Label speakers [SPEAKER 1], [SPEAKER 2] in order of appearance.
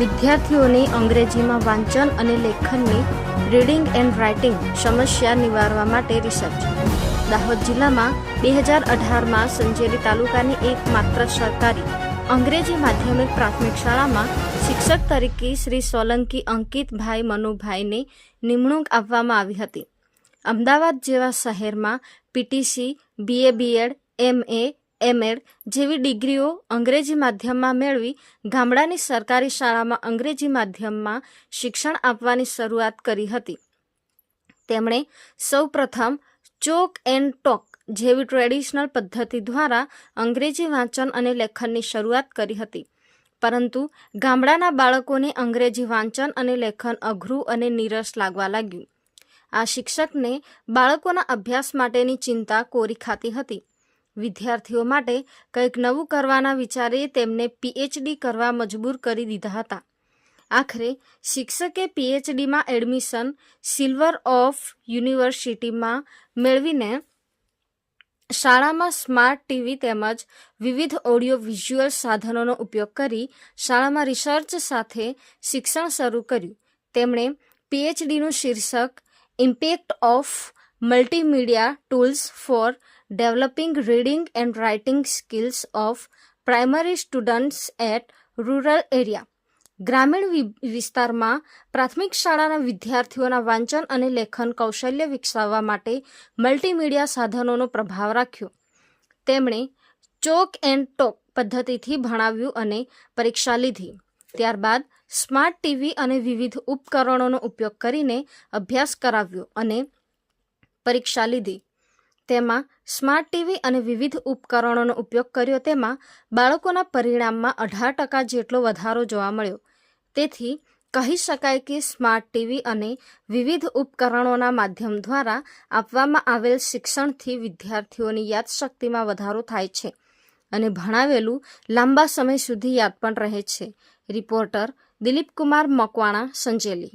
[SPEAKER 1] વિદ્યાર્થીઓની અંગ્રેજીમાં વાંચન અને લેખનની રીડિંગ એન્ડ રાઇટિંગ સમસ્યા નિવારવા માટે રિસર્ચ. દાહોદ જિલ્લામાં બે હજાર અઢારમાં સંજેલી તાલુકાની એકમાત્ર સરકારી અંગ્રેજી માધ્યમિક પ્રાથમિક શાળામાં શિક્ષક તરીકે શ્રી સોલંકી અંકિતભાઈ મનુભાઈને નિમણૂક આપવામાં આવી હતી. અમદાવાદ જેવા શહેરમાં PTC BA B Ed MA M Ed જેવી ડિગ્રીઓ અંગ્રેજી માધ્યમમાં મેળવી ગામડાની સરકારી શાળામાં અંગ્રેજી માધ્યમમાં શિક્ષણ આપવાની શરૂઆત કરી હતી. તેમણે સૌપ્રથમ ચોક એન્ડ ટોક જેવી ટ્રેડિશનલ પદ્ધતિ દ્વારા અંગ્રેજી વાંચન અને લેખનની શરૂઆત કરી હતી. પરંતુ ગામડાના બાળકોને અંગ્રેજી વાંચન અને લેખન અઘરું અને નીરસ લાગવા લાગ્યું. આ શિક્ષકને બાળકોના અભ્યાસ માટેની ચિંતા કોરી ખાતી હતી. વિદ્યાર્થીઓ માટે કંઈક નવું કરવાના વિચારે તેમને પીએચડી કરવા મજબૂર કરી દીધા હતા. આખરે શિક્ષકે પીએચડીમાં એડમિશન સિલ્વર ઓફ યુનિવર્સિટીમાં મેળવીને શાળામાં સ્માર્ટ ટીવી તેમજ વિવિધ ઓડિયો વિઝ્યુઅલ સાધનોનો ઉપયોગ કરી શાળામાં રિસર્ચ સાથે શિક્ષણ શરૂ કર્યું. તેમણે પીએચડીનું શીર્ષક impact of multimedia tools for developing reading and writing skills of primary students at rural area ગ્રામીણ વિસ્તારમાં પ્રાથમિક શાળાના વિદ્યાર્થીઓના વાંચન અને લેખન કૌશલ્ય વિકસાવવા માટે મલ્ટીમીડિયા સાધનોનો પ્રભાવ રાખ્યો. તેમણે ચોક એન્ડ ટોક પદ્ધતિથી ભણાવ્યું અને પરીક્ષા લીધી. ત્યારબાદ સ્માર્ટ ટીવી અને વિવિધ ઉપકરણોનો ઉપયોગ કરીને અભ્યાસ કરાવ્યો અને પરીક્ષા લીધી. તેમાં સ્માર્ટ ટીવી અને વિવિધ ઉપકરણોનો ઉપયોગ કર્યો. તેમાં બાળકોના પરિણામમાં અઢાર ટકા જેટલો વધારો જોવા મળ્યો. તેથી કહી શકાય કે સ્માર્ટ ટીવી અને વિવિધ ઉપકરણોના માધ્યમ દ્વારા આપવામાં આવેલ શિક્ષણથી વિદ્યાર્થીઓની યાદશક્તિમાં વધારો થાય છે અને ભણાવેલું લાંબા સમય સુધી યાદ પણ રહે છે. રિપોર્ટર દિલીપ કુમાર મકવાણા, સંજેલી.